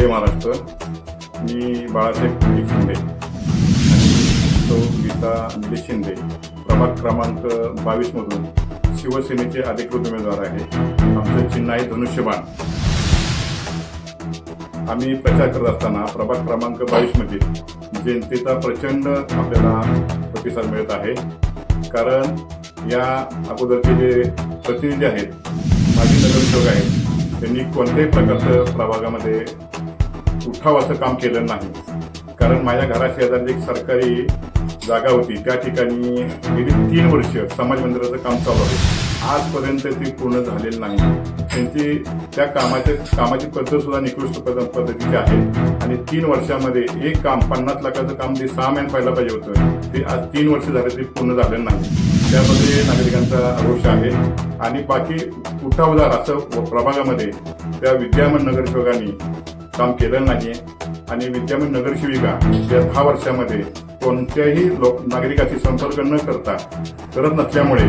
होतं मी बाळासाहेब कुलदीप शिंदे. सौ गीता निलेश शिंदे. प्रभाग क्रमांक बावीसमधून शिवसेनेचे अधिकृत उमेदवार आहे. आमचं चिन्ह आहे धनुष्यबाण. आम्ही प्रचार करत असताना प्रभाग क्रमांक बावीसमध्ये जनतेचा प्रचंड आपल्याला प्रतिसाद मिळत आहे. कारण या अगोदरचे जे प्रतिनिधी आहेत माजी नगरसेवक आहेत त्यांनी कोणत्याही प्रकारचं प्रभागामध्ये उठावाचं काम केलं नाही. कारण माझ्या घराशेजारी एक सरकारी जागा होती. त्या ठिकाणी गेली तीन वर्ष समाज मंदिराचं काम चालू आहे. आजपर्यंत ती पूर्ण झालेली नाही. त्यांची त्या कामाचे कामाची पद्धत सुद्धा निकृष्ट पद्धतीची आहे. आणि तीन वर्षामध्ये एक काम पन्नास लाखाचं काम जे सहा महिन्यात पहिला पाहिजे होतं ते आज तीन वर्ष झाले ते पूर्ण झालेलं नाही. त्यामध्ये नागरिकांचा आक्रोश आहे. आणि बाकी उठावदार असं प्रभागामध्ये त्या विद्यामन नगरसेवकांनी काम केलं नाही. आणि विद्यमान नगरसेविका या दहा वर्षामध्ये कोणत्याही लोक नागरिकाशी संपर्क न करता करत नसल्यामुळे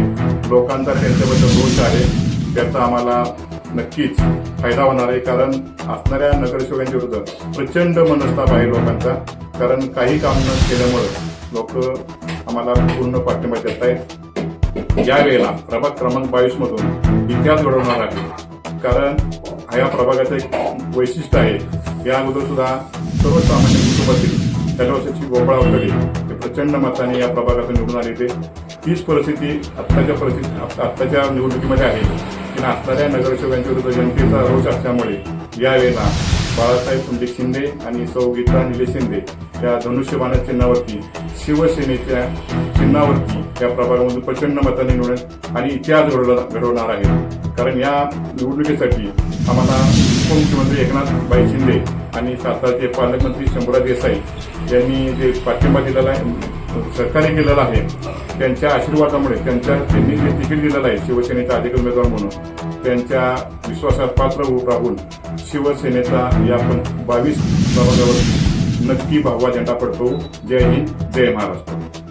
लोकांचा त्यांच्याबद्दल दोष आहे. त्याचा आम्हाला नक्कीच फायदा होणार आहे. कारण असणाऱ्या नगरसेवकांच्या विरुद्ध प्रचंड मनस्ताप आहे लोकांचा. कारण काही काम न केल्यामुळं लोक आम्हाला पूर्ण पाठिंबा देत आहेत यावेळेला प्रभाग क्रमांक बावीस मधून इतिहास घडवणार आहे कारण या प्रभागाचं एक वैशिष्ट्य आहे. या अगोदर सुद्धा सर्वसामान्य कुटुंबातील त्याच्या वर्षाची गोपाळ वगैरे ते प्रचंड मताने या प्रभागातून निवडून आले ते तीच परिस्थिती आत्ताच्या परिस्थिती आत्ताच्या निवडणुकीमध्ये आहे. की असणाऱ्या नगरसेवकांच्या विरुद्ध जनतेचा रोष असल्यामुळे यावेळेला बाळासाहेब पुंडिक शिंदे आणि सौ गीता निलेश शिंदे या धनुष्यबाणा चिन्हावरती शिवसेनेच्या चिन्हावरती या प्रभागामधून प्रचंड मताने निवडून आणि इतिहास घडवला घडवणार आहे कारण या निवडणुकीसाठी आम्हाला उपमुख्यमंत्री एकनाथ बाई शिंदे आणि सातारचे पालकमंत्री शंभूराज देसाई यांनी जे पाठिंबा दिलेला आहे सहकार्य केलेलं आहे त्यांच्या आशीर्वादामुळे त्यांच्या त्यांनी जे तिकीट दिलेलं आहे शिवसेनेचा अधिक उमेदवार म्हणून त्यांच्या विश्वासात पात्र राहून शिवसेनेचा या पण बावीस प्रभागावर नक्की भगवा झेंडा पडतो. जय हिंद जय महाराष्ट्र.